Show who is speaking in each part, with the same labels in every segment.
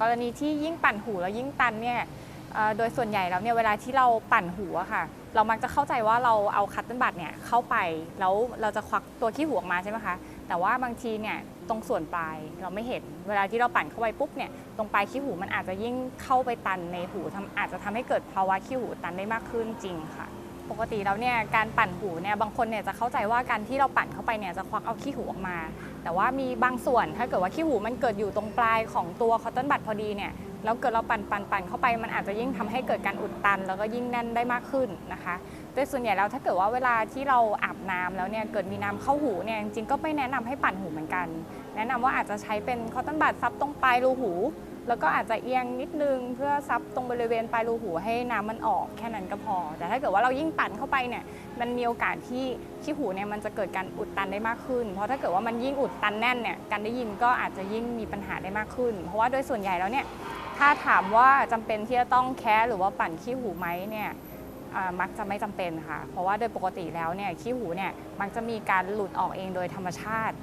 Speaker 1: กรณีที่ยิ่งปั่นหูแล้วยิ่งตันเนี่ยโดยส่วนใหญ่แล้วเนี่ยเวลาที่เราปั่นหูอะค่ะ เรามักจะเข้าใจว่าเราเอาคัตเติ้ลบัตเนี่ยเข้าไปแล้วเราจะควักตัวขี้หูออกมาใช่ไหมคะแต่ว่าบางทีเนี่ยตรงส่วนปลายเราไม่เห็น เวลาที่เราปั่นเข้าไปปุ๊บเนี่ยตรงปลายขี้หูมันอาจจะยิ่งเข้าไปตันในหูทำอาจจะทำให้เกิดภาวะขี้หูตันได้มากขึ้นจริงค่ะ ปกติแล้วเนี่ยการปั่นหูเนี่ยบางคนเนี่ยจะเข้าใจว่าการที่เราปั่นเข้าไปเนี่ยจะควักเอาขี้หูออกมา แต่ว่ามีบางส่วนถ้าเกิดว่าขี้หูมันเกิดอยู่ตรงปลายของตัวคอตตอนบัดพอดีเนี่ยแล้วเกิดเราปั่นปั่นปั่นเข้าไปมันอาจจะยิ่งทำให้เกิดการอุดตัน แล้วก็ยิ่งแน่นได้มากขึ้นนะคะโดยส่วนใหญ่แล้วถ้าเกิดว่าเวลาที่เราอาบน้ำแล้วเนี่ยเกิดมีน้ำเข้าหูเนี่ยจริงๆก็ไม่แนะนำให้ปั่นหูเหมือนกัน แนะนำว่าอาจจะใช้เป็นคอตตอนบัดซับตรงปลายรูหู แล้วก็อาจจะเอียงนิดนึงเพื่อซับตรงบริเวณปลายรูหูให้น้ำมันออกแค่นั้นก็พอ แต่ถ้าเกิดว่าเรายิ่งปั่นเข้าไปเนี่ยมันมีโอกาสที่ขี้หูเนี่ยมันจะเกิดการอุดตันได้มากขึ้น เพราะถ้าเกิดว่ามันยิ่งอุดตันแน่นเนี่ยการได้ยินก็อาจจะยิ่งมีปัญหาได้มากขึ้น เพราะว่าโดยส่วนใหญ่แล้วเนี่ยถ้าถามว่าจำเป็นที่จะต้องแคะหรือว่าปั่นขี้หูไหมเนี่ยมักจะไม่จำเป็นค่ะ เพราะว่าโดยปกติแล้วเนี่ยขี้หูเนี่ยมักจะมีการหลุดออกเองโดยธรรมชาติ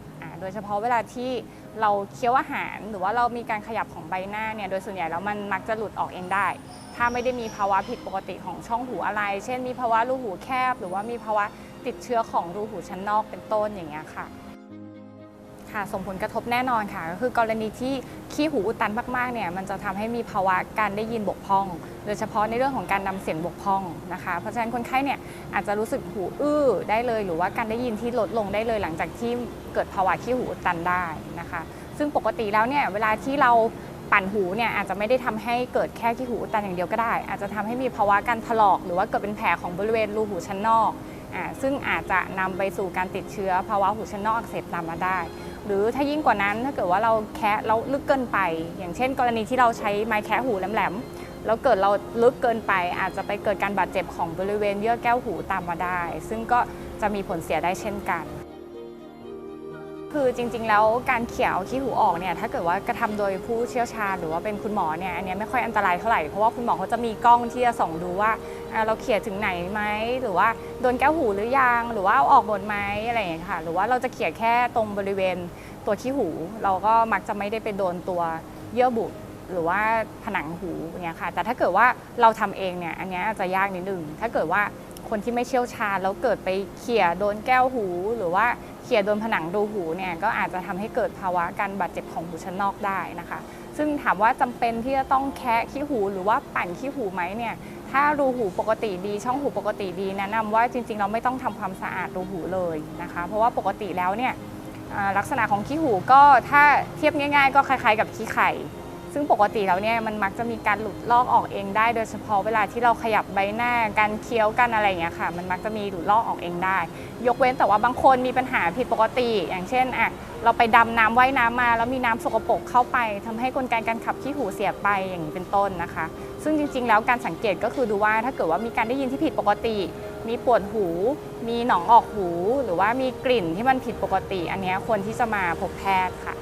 Speaker 1: โดยเฉพาะเวลาที่เราเคี้ยวอาหาร หรือว่าเรามีการขยับของใบหน้าเนี่ยโดยส่วนใหญ่แล้วมันมักจะหลุดออกเองได้ ถ้าไม่ได้มีภาวะผิดปกติของช่องหูอะไร เช่น มีภาวะรูหูแคบ หรือว่ามีภาวะติดเชื้อของรูหูชั้นนอกเป็นต้นอย่างเงี้ยค่ะ ค่ะส่งผลกระทบแน่นอนค่ะ ก็คือกรณีที่ขี้หูอุดตันมากๆเนี่ยมันจะทำให้มีภาวะการได้ยินบกพร่อง โดยเฉพาะในเรื่องของการนำเสียงบกพร่องนะคะ เพราะฉะนั้นคนไข้เนี่ยอาจจะรู้สึกหูอื้อได้เลย หรือว่าการได้ยินที่ลดลงได้เลยหลังจากที่เกิดภาวะขี้หูอุดตันได้นะคะ ซึ่งปกติแล้วเนี่ยเวลาที่เราปั่นหูเนี่ยอาจจะไม่ได้ทำให้เกิดแค่ขี้หูอุดตันอย่างเดียวก็ได้ อาจจะทำให้มีภาวะการถลอก หรือว่าเกิดเป็นแผลของบริเวณรูหูชั้นนอกอ่าซึ่งอาจจะนำไปสู่การติดเชื้อภาวะหูชั้นนอกอักเสบตามมาได้ หรือถ้ายิ่งกว่านั้นถ้าเกิดว่าเราแคะเราลึกเกินไป อย่างเช่น กรณีที่เราใช้ไม้แคะหูแหลมๆแล้วเกิดเราลึกเกินไปอาจจะไปเกิดการบาดเจ็บของบริเวณเยื่อแก้วหูตามมาได้ ซึ่งก็จะมีผลเสียได้เช่นกัน คือจริง ๆ แล้วการเขี่ยเอาขี้หูออกเนี่ยถ้าเกิดว่ากระทำโดยผู้เชี่ยวชาญ หรือว่าเป็นคุณหมอเนี่ยอันนี้ไม่ค่อยอันตรายเท่าไหร่เพราะว่าคุณหมอเขาจะมีกล้องที่จะส่องดูว่าเราเขี่ยถึงไหนไหมหรือว่าโดนแก้วหูหรือยังหรือว่าเอาออกหมดไหมอะไรอย่างเงี้ยค่ะ หรือว่าเราจะเขี่ยแค่ตรงบริเวณตัวขี้หู เราก็มักจะไม่ได้ไปโดนตัวเยื่อบุหรือว่าผนังหูเงี้ยค่ะ แต่ถ้าเกิดว่าเราทำเองเนี่ยอันนี้อาจจะยากนิดนึงถ้าเกิดว่าคนที่ไม่เชี่ยวชาญแล้วเกิดไปเขี่ยโดนแก้วหู หรือว่า เขี่ยโดนผนังรูหูเนี่ยก็อาจจะทำให้เกิดภาวะการบาดเจ็บของหูชั้นนอกได้นะคะ ซึ่งถามว่าจำเป็นที่จะต้องแคะขี้หูหรือว่าปั่นขี้หูไหมเนี่ยถ้ารูหูปกติดี ช่องหูปกติดีแนะนำว่าจริงๆ เราไม่ต้องทำความสะอาดรูหูเลยนะคะ เพราะว่าปกติแล้วเนี่ยลักษณะของขี้หูก็ถ้าเทียบง่าย ๆ ก็คล้ายๆ กับขี้ไข่ ซึ่งปกติแล้วเนี่ยมันมักจะมีการหลุดลอกออกเองได้ โดยเฉพาะเวลาที่เราขยับใบหน้าการเคี้ยวกันอะไรอย่างเงี้ยค่ะ มันมักจะมีหลุดลอกออกเองได้ ยกเว้นแต่ว่าบางคนมีปัญหาผิดปกติ อย่างเช่นอะเราไปดำน้ำว่ายน้ำมา แล้วมีน้ำสกปรกเข้าไปทำให้กลไกการขับขี้หูเสียไปอย่างนี้เป็นต้นนะคะ ซึ่งจริง ๆ แล้วการสังเกตก็คือดูว่าถ้าเกิดว่ามีการได้ยินที่ผิดปกติ มีปวดหู มีหนองออกหู หรือว่ามีกลิ่นที่มันผิดปกติ อันนี้ควรที่จะมาพบแพทย์ค่ะ